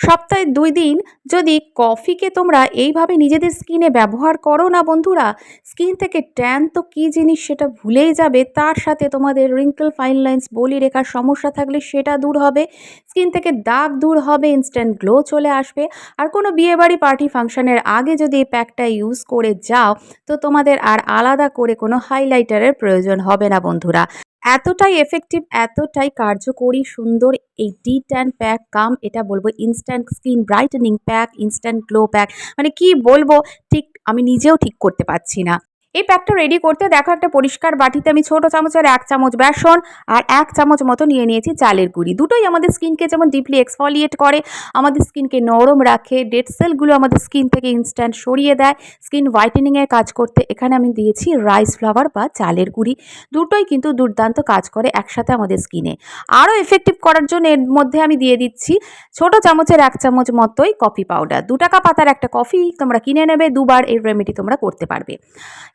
সপ্তাহে দুই দিন যদি কফিকে তোমরা এইভাবে নিজেদের স্কিনে ব্যবহার করো না বন্ধুরা, স্কিন থেকে ট্যান তো কী জিনিস সেটা ভুলেই যাবে, তার সাথে তোমাদের রিঙ্কেল ফাইন লাইন্স বলি রেখার সমস্যা থাকলে সেটা দূর হবে, স্কিন থেকে দাগ দূর হবে ইনস্ট্যান্ট গ্লো চলে আসবে। আর কোনো বিয়েবাড়ি পার্টি ফাংশনের আগে যদি এই প্যাকটা ইউজ করে যাও, তো তোমাদের আর আলাদা করে কোনো হাইলাইটারের প্রয়োজন হবে না বন্ধুরা। এতটাই এফেক্টিভ এতটাই কার্যকরী, সুন্দর এই ডি ট্যান প্যাক কাম এটা বলব instant skin brightening pack instant glow pack মানে কি বলব, ঠিক আমি নিজেও ঠিক করতে পারছি না। এই প্যাকটা রেডি করতে দেখো একটা পরিষ্কার বাটিতে আমি ছোট চামচের এক চামচ বেসন আর এক চামচ মতো নিয়ে নিয়েছি চালের গুঁড়ি। দুটোই আমাদের স্কিনকে যেমন ডিপলি এক্সফলিয়েট করে, আমাদের স্কিনকে নরম রাখে ডেড সেলগুলো আমাদের স্কিন থেকে ইনস্ট্যান্ট সরিয়ে দেয়। স্কিন হোয়াইটেনিংয়ের কাজ করতে এখানে আমি দিয়েছি রাইস ফ্লাওয়ার বা চালের গুঁড়ি। দুটোই কিন্তু দুর্দান্ত কাজ করে একসাথে আমাদের স্কিনে। আরও এফেক্টিভ করার জন্য এর মধ্যে আমি দিয়ে দিচ্ছি ছোট চামচের এক চামচ মতোই কফি পাউডার দু টাকা পাতার একটা কফি তোমরা কিনে নেবে, দুবার এই রেমেডি তোমরা করতে পারবে।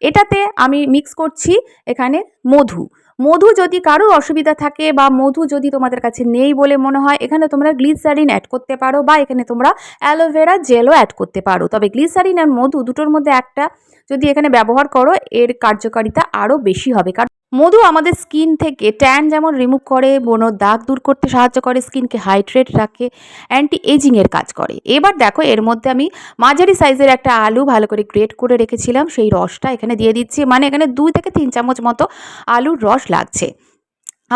এটাতে আমি মিক্স করছি এখানে মধু। মধু যদি কারোর অসুবিধা থাকে বা মধু যদি তোমাদের কাছে নেই বলে মনে হয়, এখানে তোমরা গ্লিসারিন অ্যাড করতে পারো বা এখানে তোমরা অ্যালোভেরা জেলও অ্যাড করতে পারো। তবে গ্লিসারিন আর মধু দুটোর মধ্যে একটা যদি এখানে ব্যবহার করো, এর কার্যকারিতা আরও বেশি হবে। কারণ মধু আমাদের স্কিন থেকে ট্যান যেমন রিমুভ করে বোনো দাগ দূর করতে সাহায্য করে, স্কিনকে হাইড্রেট রাখে অ্যান্টি এজিংয়ের কাজ করে। এবার দেখো, এর মধ্যে আমি মাঝারি সাইজের একটা আলু ভালো করে গ্রেট করে রেখেছিলাম, সেই রসটা এখানে দিয়ে দিচ্ছি। মানে এখানে দুই থেকে তিন চামচ মতো আলুর রস লাগছে।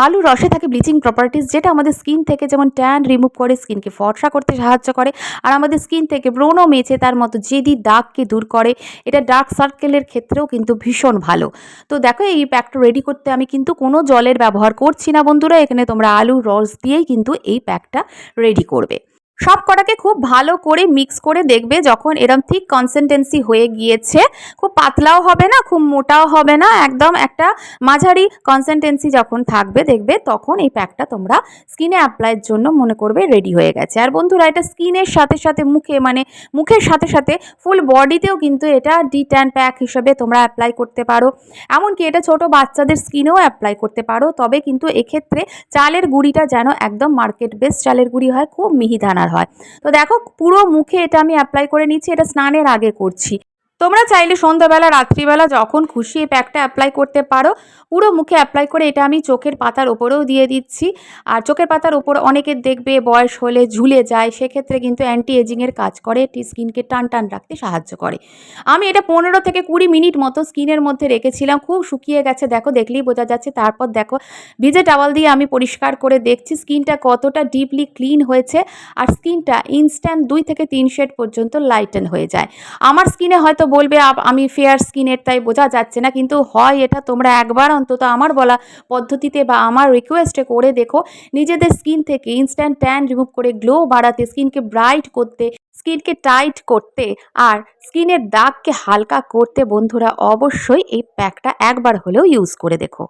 আলুর রসে থাকে ব্লিচিং প্রপার্টিস যেটা আমাদের স্কিন থেকে যেমন ট্যান রিমুভ করে স্কিনকে ফর্সা করতে সাহায্য করে। আর আমাদের স্কিন থেকে ব্রণ মেছে তার মতো জেদি দাগকে দূর করে। এটা ডার্ক সার্কেলের ক্ষেত্রেও কিন্তু ভীষণ ভালো। তো দেখো, এই প্যাকটা রেডি করতে আমি কিন্তু কোনো জলের ব্যবহার করছি না বন্ধুরা। এখানে তোমরা আলু, রস দিয়েই কিন্তু এই প্যাকটা রেডি করবে। সব কটাকে খুব ভালো করে মিক্স করে দেখবে যখন এরম ঠিক কনসিস্টেন্সি হয়ে গিয়েছে। খুব পাতলাও হবে না, খুব মোটাও হবে না, একদম একটা মাঝারি কনসিস্টেন্সি যখন থাকবে দেখবে তখন এই প্যাকটা তোমরা স্কিনে অ্যাপ্লাইয়ের জন্য মনে করবে রেডি হয়ে গেছে। আর বন্ধুরা, এটা স্কিনের সাথে সাথে মুখে মানে মুখের সাথে সাথে ফুল বডিতেও কিন্তু এটা ডি ট্যান প্যাক হিসেবে তোমরা অ্যাপ্লাই করতে পারো। এমনকি এটা ছোট বাচ্চাদের স্কিনেও অ্যাপ্লাই করতে পারো, তবে কিন্তু এক্ষেত্রে চালের গুঁড়িটা যেন একদম মার্কেট বেস চালের গুঁড়ি হয়, খুব মিহিদানার হয়। তো দেখো পুরো মুখে এটা আমি অ্যাপ্লাই করে নিচ্ছি এটা স্নানের আগে করছি। তোমরা চাইলে সন্ধ্যাবেলা, রাত্রিবেলা যখন খুশি এই প্যাকটা অ্যাপ্লাই করতে পারো। পুরো মুখে অ্যাপ্লাই করে এটা আমি চোখের পাতার ওপরেও দিয়ে দিচ্ছি। আর চোখের পাতার ওপর অনেকের দেখবে বয়স হলে ঝুলে যায়, সেক্ষেত্রে কিন্তু অ্যান্টি এজিংয়ের কাজ করে এটি স্কিনকে টান টান রাখতে সাহায্য করে। আমি এটা পনেরো থেকে কুড়ি মিনিট মতো স্কিনের মধ্যে রেখেছিলাম, খুব শুকিয়ে গেছে, দেখো দেখলেই বোঝা যাচ্ছে। তারপর দেখো, ভিজে টাওয়াল দিয়ে আমি পরিষ্কার করে দেখছি, স্কিনটা কতটা ডিপলি ক্লিন হয়েছে। আর স্কিনটা ইনস্ট্যান্ট দুই থেকে তিন শেড পর্যন্ত লাইটেন হয়ে যায়। আমার স্কিনে হয়তো বলবে আমি ফেয়ার স্কিনের তাই বোঝা যাচ্ছে না। কিন্তু হয় এটা, তোমরা একবার অন্তত আমার বলা পদ্ধতিতে বা আমার রিকোয়েস্টে করে দেখো, নিজেদের স্কিন থেকে ইনস্ট্যান্ট ট্যান রিমুভ করে গ্লো বাড়াতে স্কিনকে ব্রাইট করতে স্কিনকে টাইট করতে আর স্কিনের দাগকে হালকা করতে বন্ধুরা অবশ্যই এই প্যাকটা একবার হলেও ইউজ করে দেখো।